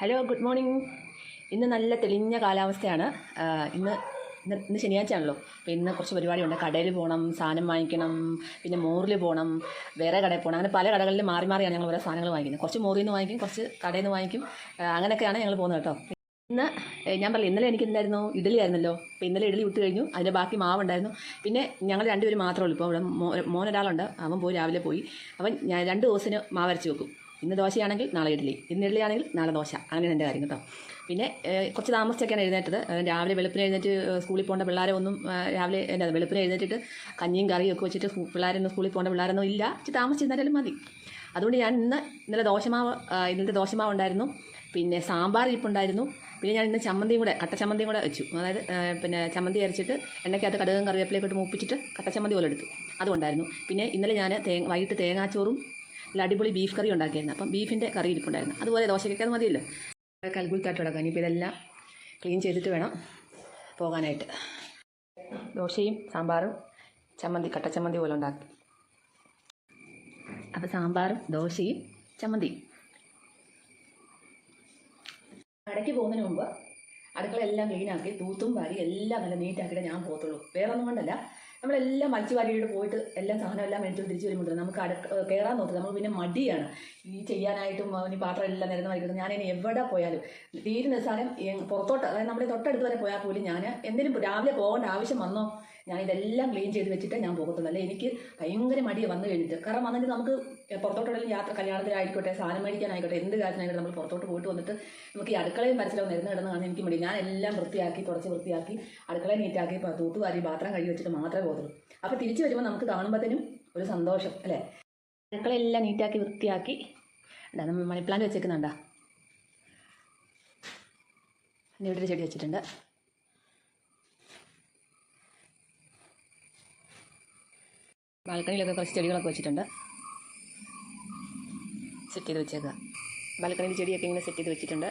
Hello good morning ഇന്ന് നല്ല തെളിഞ്ഞ കാലാവസ്ഥയാണ്. ഇന്ന് ഇന്ന് ഇന്ന് ശനിയാഴ്ച ആണല്ലോ അപ്പോൾ ഇന്ന് കുറച്ച് പരിപാടിയുണ്ട്. കടയിൽ പോകണം സാധനം വാങ്ങിക്കണം പിന്നെ മോറിൽ പോകണം വേറെ കടയിൽ പോകണം അങ്ങനെ പല കടകളിൽ മാറി മാറിയാണ് ഞങ്ങൾ ഓരോ സാധനങ്ങൾ വാങ്ങിക്കുന്നത്. കുറച്ച് മോറിൽ നിന്ന് വാങ്ങിക്കും കുറച്ച് കടയിൽ നിന്ന് വാങ്ങിക്കും. അങ്ങനെയൊക്കെയാണ് ഞങ്ങൾ പോകുന്നത് കേട്ടോ. ഇന്ന് ഞാൻ പറഞ്ഞു ഇന്നലെ എനിക്ക് എന്തായിരുന്നു? ഇഡലി ആയിരുന്നല്ലോ. അപ്പോൾ ഇന്നലെ ഇഡലി വിട്ട് കഴിഞ്ഞു. അതിന്റെ ബാക്കി മാവുണ്ടായിരുന്നു പിന്നെ ഞങ്ങൾ രണ്ടുപേരും മാത്രമേ ഉള്ളൂ. ഇപ്പോൾ ഇവിടെ മോൻ ഒരാളുണ്ട്. അവൻ പോയി രാവിലെ പോയി. അവൻ ഞാൻ രണ്ട് ദിവസത്തിന് മാവരച്ച് വെക്കും. ഇന്ന് ദോശയാണെങ്കിൽ നാളെ ഇഡ്ഡലി. ഇന്ന് ഇഡ്ഡലി ആണെങ്കിൽ നാളെ ദോശ. അങ്ങനെയാണ് എന്റെ കാര്യം കേട്ടോ. പിന്നെ കുറച്ച് താമസിച്ചൊക്കെയാണ് എഴുന്നേറ്റത്. രാവിലെ വെളുപ്പിന് എഴുന്നേറ്റ് സ്കൂളിൽ പോകേണ്ട പിള്ളേരെ ഒന്നും രാവിലെ എന്താ വെളുപ്പിന് എഴുന്നേറ്റിട്ട് കഞ്ഞിയും കറിയും ഒക്കെ വെച്ചിട്ട് പിള്ളേരൊന്നും സ്കൂളിൽ പോകേണ്ട പിള്ളേരൊന്നും ഇല്ല. ഇച്ചിരി താമസിച്ചിരുന്നാലും മതി. അതുകൊണ്ട് ഞാൻ ഇന്ന് ഇന്നലെ ദോശമാവ് ഇന്നലെ ദോശമാവ് ഉണ്ടായിരുന്നു. പിന്നെ സാമ്പാർ ഇരിപ്പുണ്ടായിരുന്നു. പിന്നെ ഞാൻ ഇന്ന് ചമ്മന്തിയും കൂടെ കട്ട ചമ്മന്തിയും കൂടെ വെച്ചു. അതായത് പിന്നെ ചമ്മന്തി അരച്ചിട്ട് എണ്ണയ്ക്കകത്ത് കടുകും കറിവേപ്പിലയൊക്കെ ഇട്ട് മൂപ്പിച്ചിട്ട് കട്ട ചമ്മന്തി പോലെ എടുത്തു. അതുണ്ടായിരുന്നു. പിന്നെ ഇന്നലെ ഞാൻ തേ വൈകിട്ട് തേങ്ങാച്ചോറും നല്ല അടിപൊളി ബീഫ് കറി ഉണ്ടാക്കിയായിരുന്നു. അപ്പം ബീഫിന്റെ കറി ഇരിപ്പുണ്ടായിരുന്നു. അതുപോലെ ദോശയ്ക്കൊക്കെ അത് മതിയല്ലോ. കൽഗുൽത്താട്ട് കിടക്കാം ഇനിയിപ്പോൾ ഇതെല്ലാം ക്ലീൻ ചെയ്തിട്ട് വേണം പോകാനായിട്ട്. ദോശയും സാമ്പാറും ചമ്മന്തി കട്ട ചമ്മന്തി പോലെ ഉണ്ടാക്കി. അപ്പോൾ സാമ്പാറും ദോശയും ചമ്മന്തി കടയ്ക്ക് പോകുന്നതിന് മുമ്പ് അടുക്കള എല്ലാം ക്ലീനാക്കി തൂത്തും വാരി എല്ലാം നല്ല നീറ്റാക്കിയിട്ട് ഞാൻ പോകത്തുള്ളൂ. വേറെ ഒന്നും കൊണ്ടല്ല. നമ്മളെല്ലാം വലിച്ചു വാരിയിട്ട് പോയിട്ട് എല്ലാം സാധനം എല്ലാം മേടിച്ചു തിരിച്ചു വരുമ്പോൾ നമുക്ക് അട കയറാൻ നോക്കുന്നത് നമ്മൾ പിന്നെ മടിയാണ്. ഈ ചെയ്യാനായിട്ടും ഇനി പാത്രം എല്ലാം നിരന്ന് വായിക്കുന്നത് ഞാൻ ഇനി എവിടെ പോയാലും തീരുന്ന സാധനം പുറത്തോട്ട് അതായത് നമ്മുടെ തൊട്ടടുത്ത് വരെ പോയാൽ പോലും ഞാൻ എന്തിനും രാവിലെ പോകേണ്ട ആവശ്യം വന്നോ? ഞാൻ ഇതെല്ലാം ക്ലീൻ ചെയ്ത് വെച്ചിട്ട് ഞാൻ പോകത്തുള്ളൂ. അല്ലെ? എനിക്ക് ഭയങ്കര മടിയെ വന്നു കഴിഞ്ഞിട്ട്. കാരണം വന്നിട്ട് നമുക്ക് പുറത്തോട്ടുള്ള യാത്ര കല്യാണത്തിലായിക്കോട്ടെ സാധനം മേടിക്കാനായിക്കോട്ടെ എന്ത് കാര്യത്തിനായിക്കോട്ടെ നമ്മൾ പുറത്തോട്ട് പോയിട്ട് വന്നിട്ട് നമുക്ക് ഈ അടുക്കളയും പരിസരവും നിരന്ന് കിടന്ന് കാണാൻ എനിക്ക് മടി. ഞാൻ എല്ലാം വൃത്തിയാക്കി തുടച്ച് വൃത്തിയാക്കി അടുക്കള നീറ്റാക്കി തൂത്തുവാരി പാത്രം കഴുകി വെച്ചിട്ട് മാത്രമേ പോകത്തുള്ളൂ. അപ്പോൾ തിരിച്ചു വരുമ്പോൾ നമുക്ക് കാണുമ്പോഴത്തേനും ഒരു സന്തോഷം അല്ലേ? അടുക്കളയെല്ലാം നീറ്റാക്കി വൃത്തിയാക്കി. മണി പ്ലാന്റ് വെച്ചേക്കുന്നുണ്ടാ. ഇവിടെ ഒരു ചെടി വെച്ചിട്ടുണ്ട്. ബാൽക്കണിയിലൊക്കെ കുറച്ച് ചെടികളൊക്കെ വെച്ചിട്ടുണ്ട്. സെറ്റ് ചെയ്ത് വെച്ചേക്കുക ബാൽക്കണിയിൽ ചെടിയൊക്കെ ഇങ്ങനെ സെറ്റ് ചെയ്ത് വെച്ചിട്ടുണ്ട്.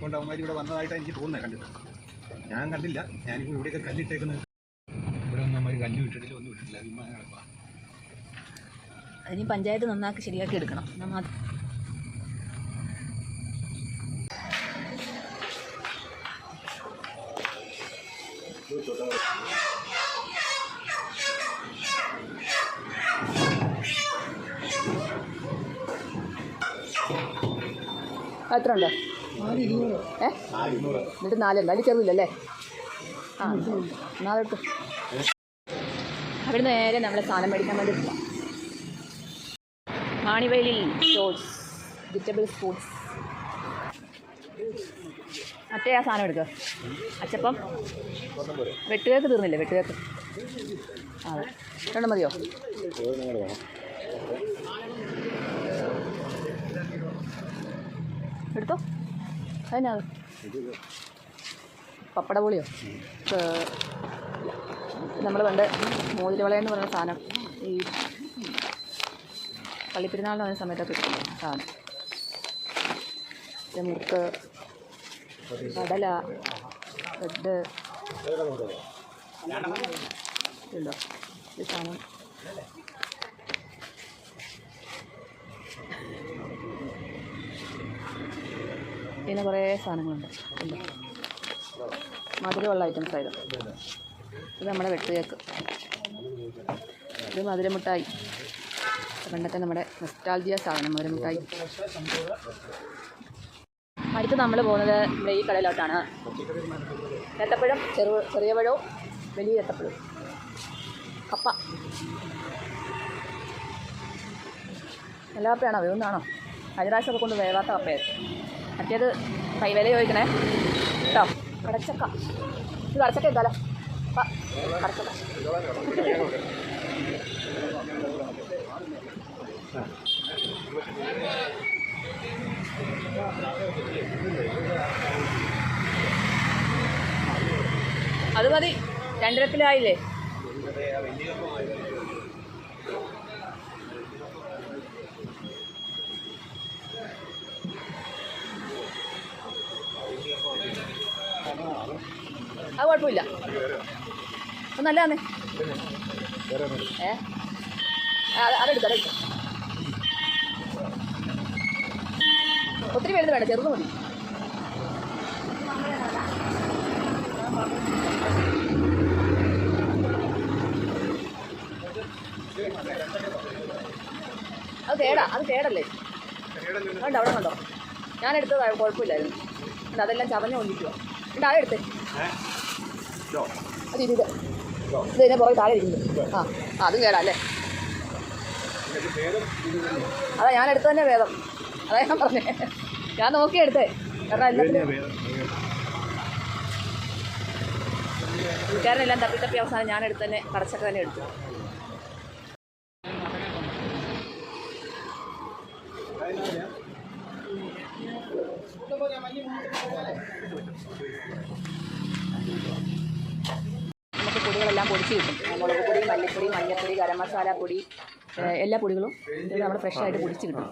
കൊണ്ട് അവന്മാർ ഇവിടെ വന്നതായിട്ട് എനിക്ക് തോന്നുന്നത് കണ്ടിട്ട്. ഞാൻ കണ്ടില്ല. ഞാനിപ്പോൾ ഇവിടെയൊക്കെ കല്ലിട്ടേക്കുന്നത്. ഇവിടെ ഒന്നും അവന്മാർ കല്ല് വിട്ടിട്ടില്ല ഒന്നും വിട്ടിട്ടില്ല. വിമാനം കിടക്കുക അതിന് പഞ്ചായത്ത് നന്നാക്കി ശരിയാക്കി എടുക്കണം. എത്ര ഉണ്ട് ഏ? എന്നിട്ട് നാലുണ്ട് അതിൽ ചെറുതില്ലല്ലേ? ആ നാലെടുത്ത് അവിടെ നേരെ നമ്മളെ സാധനം മേടിക്കാൻ വേണ്ടി പോവാം. മാണിവേലി സ്റ്റോഴ്സ് വെജിറ്റബിൾ ഫ്രൂട്ട്സ് മറ്റേ ആ സാധനം എടുക്കുക അച്ചപ്പം വെട്ടുകേക്ക് തീർന്നില്ലേ? വെട്ടുകേക്ക് ആ അതെ. രണ്ടും മതിയോ? എടുത്തോ? അതിനാ പപ്പട പൊളിയോ? നമ്മൾ പണ്ട് മോതിരവളയെന്ന് പറയുന്ന സാധനം ഈ പള്ളിപ്പെരുന്നാളിന് പറഞ്ഞ സമയത്തൊക്കെ സാധനം. മുക്ക് കടല ബ്രെഡ്. ഉണ്ടോ ഈ സാധനം. പിന്നെ കുറേ സാധനങ്ങളുണ്ട്. മധുരമുള്ള ഐറ്റംസ് ആയത് ഇത് നമ്മുടെ വെട്ടുകേക്ക് ഇത് മധുരമിഠായി പണ്ടത്തെ നമ്മുടെ നെസ്റ്റാൾജിയ സാധനം മധുരമിഠായി അടുത്ത് നമ്മൾ പോകുന്നത് നമ്മുടെ ഈ കടയിലോട്ടാണ്. ഏത്തപ്പഴം ചെറു ചെറിയ പഴവും വലിയ ഏത്തപ്പഴവും കപ്പ. എല്ലാ കപ്പയാണോ? വേണ്ടാണോ പ്രാവശ്യമൊക്കെ കൊണ്ട് വേവാത്ത കപ്പയായിരുന്നു. മറ്റേത് കൈവില ചോദിക്കണേ. കേട്ടോ കടച്ചക്ക ഇത് കടച്ചക്ക എന്താലോ? അത് മതി. രണ്ടിരത്തിലായില്ലേ അത് കുഴപ്പമില്ല. നല്ലതാന്നേ ഏ? ആ, അത് അതെടുത്ത് അതെടുത്ത് ഒത്തിരി വലുത് വേണ്ട ചെറുത് മതി. അത് കേടാ അത് കേടല്ലേ? വേണ്ട അവിടെ കണ്ടോ? ഞാൻ എടുത്തത് കുഴപ്പമില്ലായിരുന്നു. അതെല്ലാം ചതഞ്ഞു കൊണ്ടിരിക്കുക എന്നിട്ട് അതെടുത്തേ അത് ഇത് ഇത് ഇത് ഇതിനെ പുറകെ താഴെ ഇരിക്കുന്നു ആ അതും കേടാ അല്ലേ? അതാ ഞാൻ എടുത്തു തന്നെ വേദം. അതാ ഞാൻ പറഞ്ഞേ. ഞാൻ നോക്കി എടുത്തേ. കാരണം എല്ലാം എല്ലാത്തിനും വീട്ടുകാരെല്ലാം തപ്പി തപ്പി അവസാനം ഞാൻ എടുത്ത് തന്നെ കടച്ചൊക്കെ തന്നെ എടുത്തു നമുക്ക് പൊടികളെല്ലാം പൊടിച്ച് കിട്ടും മുളക് പൊടി മഞ്ഞൾപ്പൊടി ഗരം മസാല പൊടി എല്ലാ പൊടികളും ഇത് നമ്മൾ ഫ്രഷായിട്ട് പൊടിച്ച് കിട്ടും.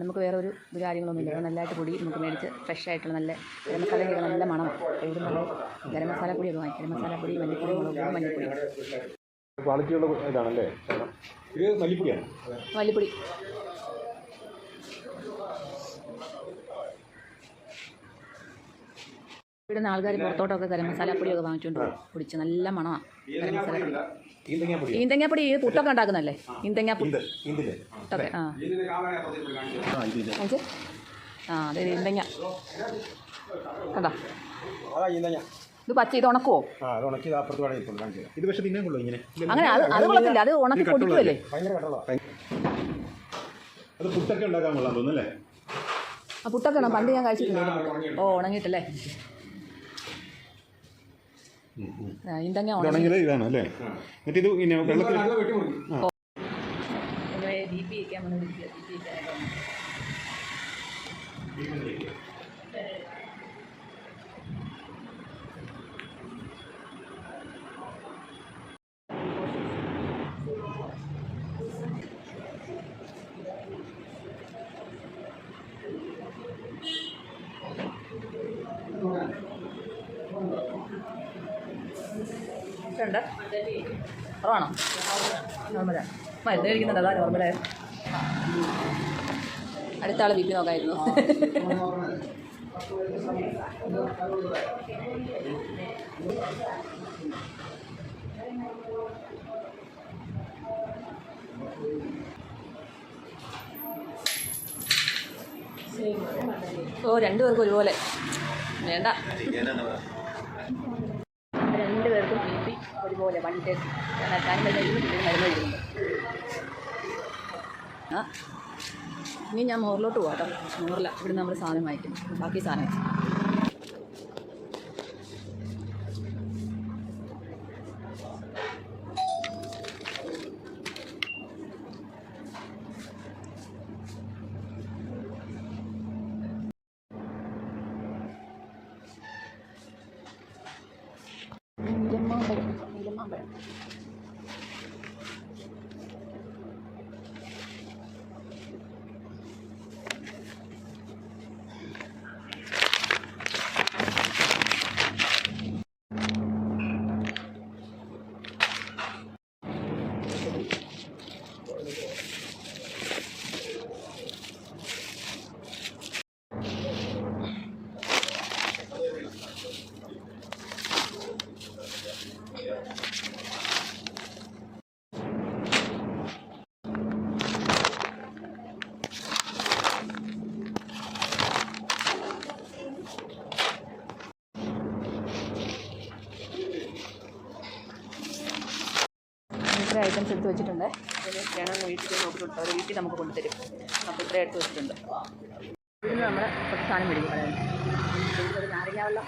നമുക്ക് വേറെ ഒരു കാര്യങ്ങളൊന്നും ഇല്ല നല്ലതായിട്ട് പൊടി നമുക്ക് മേടിച്ച് ഫ്രഷ് ആയിട്ടുള്ള നല്ല ഗരം മസാല കിട്ടുന്ന നല്ല മണമാണ് ഇവിടെ നല്ല ഗരം മസാല പൊടി വാങ്ങി. ഗരം മസാല പൊടി മല്ലിപ്പൊടി മുളക് പൊടി മഞ്ഞൾപ്പൊടി ക്വാളിറ്റിയുള്ള ഇതാണല്ലേ? ഇത് മല്ലിപ്പൊടിയാണ്. മല്ലിപ്പൊടി. ഇവിടുന്ന് ആൾക്കാർ പുറത്തോട്ടൊക്കെ ഗരം മസാലപ്പൊടിയൊക്കെ വാങ്ങിച്ചുകൊണ്ട് പൊടിച്ച് നല്ല മണമാണ് ഗരം മസാലപ്പൊടി ഈന്തങ്ങാപ്പൊടി. പുട്ടൊക്കെ ഉണ്ടാക്കുന്നല്ലേ ഈന്തങ്ങാ പുട്ടൊക്കെ ആ. ആ അതെ ഈന്തങ്ങ. കണ്ടോ? ഇത് പച്ച ഇത് ഉണക്കുവോ? പക്ഷേ തിന്നാൻ കൊള്ളൂ ഇങ്ങനെ? അങ്ങനെ അത് അത് കൊള്ളത്തില്ല അത് ഉണക്കി പൊടിക്കുമല്ലേ അത് പുട്ടൊക്കെ ഉണ്ടാക്കാൻ കൊള്ളാൻ തോന്നുന്നല്ലേ ആ പുട്ടൊക്കെ പണ്ട് ഞാൻ കഴിച്ചിട്ടില്ല ഓ ഉണങ്ങിയിട്ടല്ലേ? ഈന്തങ്ങ ഇതാണെങ്കിൽ ഇതാണ് അല്ലേ? എന്നിട്ട് ഇത് പിന്നെ വെള്ളത്തിൽ ബി പി വയ്ക്കാൻ വേണ്ടി ഡി പി വയ്ക്കാനായിട്ട് ഉണ്ട് കുറവാണോ? നോർമലാ. മരുന്ന് കഴിക്കുന്നുണ്ട് അതാ നോർമലായ അടുത്ത ആൾ ബി പി നോക്കായിരുന്നു. ഓ രണ്ടുപേർക്കും ഒരുപോലെ. വേണ്ട. ഒരുപോലെ വൺ ടേസ്റ്റ് മരുന്ന് കഴിക്കുന്നുണ്ട് ആ ഇനി ഞാൻ മോറിലോട്ട് പോകാം കേട്ടോ മോറില ഇവിടെ നമ്മൾ സാധനം വാങ്ങിക്കും. ബാക്കി സാധനം. 么呗。ഇത്ര ഐറ്റംസ് എടുത്ത് വെച്ചിട്ടുണ്ട്. അതിന് വേണമെന്ന് വീട്ടിൽ നോക്കിയിട്ടുണ്ട് നോക്കിയിട്ട് അവർ വീട്ടിൽ നമുക്ക് കൊണ്ടുതരും. അപ്പോൾ ഇത്ര എടുത്ത് വെച്ചിട്ടുണ്ട്. ഇതിന് നമ്മൾ കുറച്ച് സാധനം മേടിക്കും നിന്ന് നാരങ്ങാവെള്ളം നാരങ്ങ വെള്ളം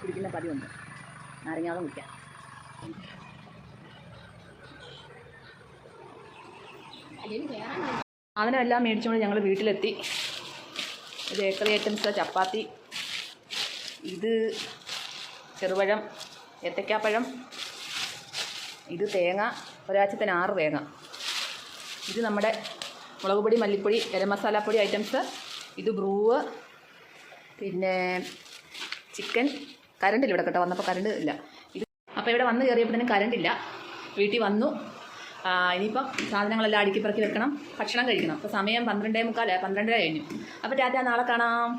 കുടിക്കുന്ന പതിവുണ്ട്. നാരങ്ങാവെള്ളം കുടിക്കാം. സാധനം എല്ലാം മേടിച്ചുകൊണ്ട് ഞങ്ങൾ വീട്ടിലെത്തി. ബേക്കറി ഐറ്റംസ് ചപ്പാത്തി. ഇത് ചെറുപഴം ഏത്തക്കാപ്പഴം ഇത് തേങ്ങ ഒരാഴ്ചത്തിന് ആറ് തേങ്ങ. ഇത് നമ്മുടെ മുളക് പൊടി മല്ലിപ്പൊടി ഗരം മസാലപ്പൊടി ഐറ്റംസ് ഇത് ബ്രൂവ് പിന്നെ ചിക്കൻ കരണ്ടില്ല ഇവിടെ കേട്ടോ വന്നപ്പോൾ കരണ്ട് ഇല്ല. ഇത് അപ്പോൾ ഇവിടെ വന്ന് കയറിയപ്പോഴത്തേനും കരണ്ടില്ല വീട്ടിൽ വന്നു. ഇനിയിപ്പം സാധനങ്ങളെല്ലാം അടുക്കി പറക്കി വെക്കണം. ഭക്ഷണം കഴിക്കണം. അപ്പോൾ സമയം പന്ത്രണ്ടേ മുക്കാൽ പന്ത്രണ്ടര കഴിഞ്ഞു. അപ്പോൾ രാത്രി നാളെ കാണാം.